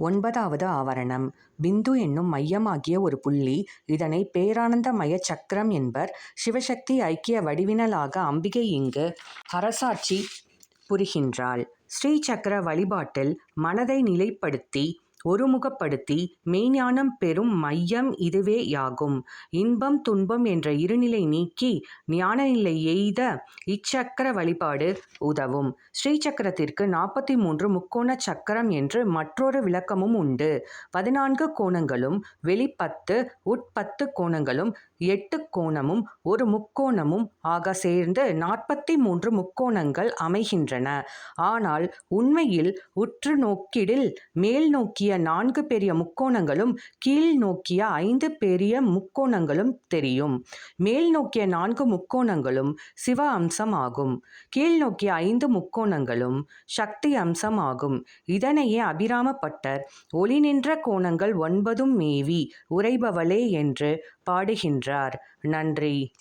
ஒன்பதாவது ஆவரணம் பிந்து என்னும் மையமாகிய ஒரு புள்ளி. இதனை பேரானந்தமய சக்கரம் என்பர். சிவசக்தி ஐக்கிய வடிவினலாக அம்பிகை இங்கு அரசாட்சி புரிகின்றாள். ஸ்ரீ சக்கர வழிபாட்டில் மனதை நிலைப்படுத்தி ஒருமுகப்படுத்தி மெய்ஞானம் பெறும் மையம் இதுவே யாகும் இன்பம் துன்பம் என்ற இருநிலை நீக்கி ஞானநிலை எய்த இச்சக்கர வழிபாடு உதவும். ஸ்ரீசக்கரத்திற்கு நாற்பத்தி மூன்று முக்கோண சக்கரம் என்று மற்றொரு விளக்கமும் உண்டு. பதினான்கு கோணங்களும் வெளிப்பத்து பத்து கோணங்களும் எட்டு கோணமும் ஒரு முக்கோணமும் ஆக சேர்ந்து நாற்பத்தி மூன்று முக்கோணங்கள் அமைகின்றன. ஆனால் உண்மையில் உற்று நோக்கிடில் மேல் நோக்கிய நான்கு பெரிய முக்கோணங்களும் கீழ் நோக்கிய ஐந்து பெரிய முக்கோணங்களும் தெரியும். மேல் நோக்கிய நான்கு முக்கோணங்களும் சிவ அம்சம் ஆகும். கீழ் நோக்கிய ஐந்து முக்கோணங்களும் சக்தி அம்சம் ஆகும். இதனையே அபிராமப்பட்டர் ஒளி நின்ற கோணங்கள் ஒன்பதும் மேவி உறைபவளே என்று பாடுகின்றார். நன்றி.